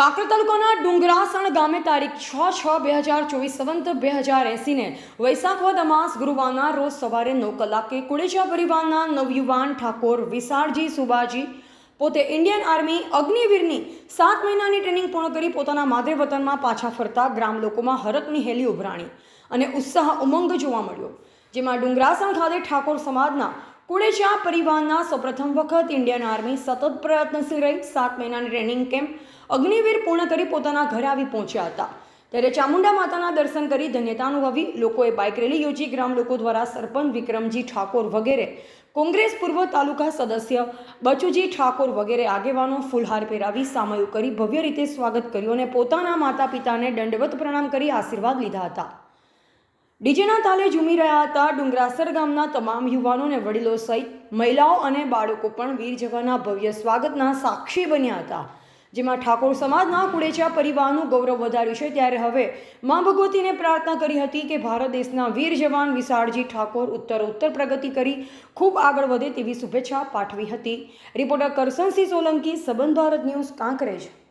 કાંકર તાલુકાના ડુંગરાસણ ગામે તારીખ છ છ બે હજાર ચોવીસ સંવંત બે હજાર એંસીને વૈશાખ વદ અમાસ ગુરુવારના રોજ સવારે નવ કલાકે કુડેજા પરિવારના નવયુવાન ઠાકોર વિશાળજી સુબાજી, પોતે ઇન્ડિયન આર્મી અગ્નિવીરની સાત મહિનાની ટ્રેનિંગ પૂર્ણ કરી પોતાના માદરે વતનમાં પાછા ફરતા ગ્રામ લોકોમાં હરખની હેલી ઉભરાણી અને ઉત્સાહ ઉમંગ જોવા મળ્યો. જેમાં ડુંગરાસણ ખાતે ઠાકોર સમાજના કુડેચા પરિવારના સૌપ્રથમ વખત ઇન્ડિયન આર્મી સતત પ્રયત્નશીલ રહી સાત મહિનાની ટ્રેનિંગ કેમ્પ અગ્નિવીર પૂર્ણ કરી પોતાના ઘરે આવી પહોંચ્યા હતા. ત્યારે ચામુંડા માતાના દર્શન કરી ધન્યતા અનુભવી લોકોએ બાઇક રેલી યોજી ગ્રામ લોકો દ્વારા સરપંચ વિક્રમજી ઠાકોર વગેરે, કોંગ્રેસ પૂર્વ તાલુકા સદસ્ય બચુજી ઠાકોર વગેરે આગેવાનો ફૂલહાર પહેરાવી સામયું કરી ભવ્ય રીતે સ્વાગત કર્યું અને પોતાના માતા પિતાને દંડવત પ્રણામ કરી આશીર્વાદ લીધા હતા. ડીજેના તાલે ઝૂમી રહ્યા હતા ડુંગરાસર ગામના તમામ યુવાનોને વડીલો સહિત મહિલાઓ અને બાળકો પણ વીર જવાના ભવ્ય સ્વાગતના સાક્ષી બન્યા હતા. જેમાં ઠાકોર સમાજના કુડેચા પરિવારનું ગૌરવ વધાર્યું છે, ત્યારે હવે મા ભગવતીને પ્રાર્થના કરી હતી કે ભારત દેશના વીર જવાન વિશાળજી ઠાકોર ઉત્તર ઉત્તર પ્રગતિ કરી, ખૂબ આગળ વધે તેવી શુભેચ્છા પાઠવી હતી. રિપોર્ટર કરસનસિંહ સોલંકી, સંબંધ ભારત ન્યૂઝ, કાંકરેજ.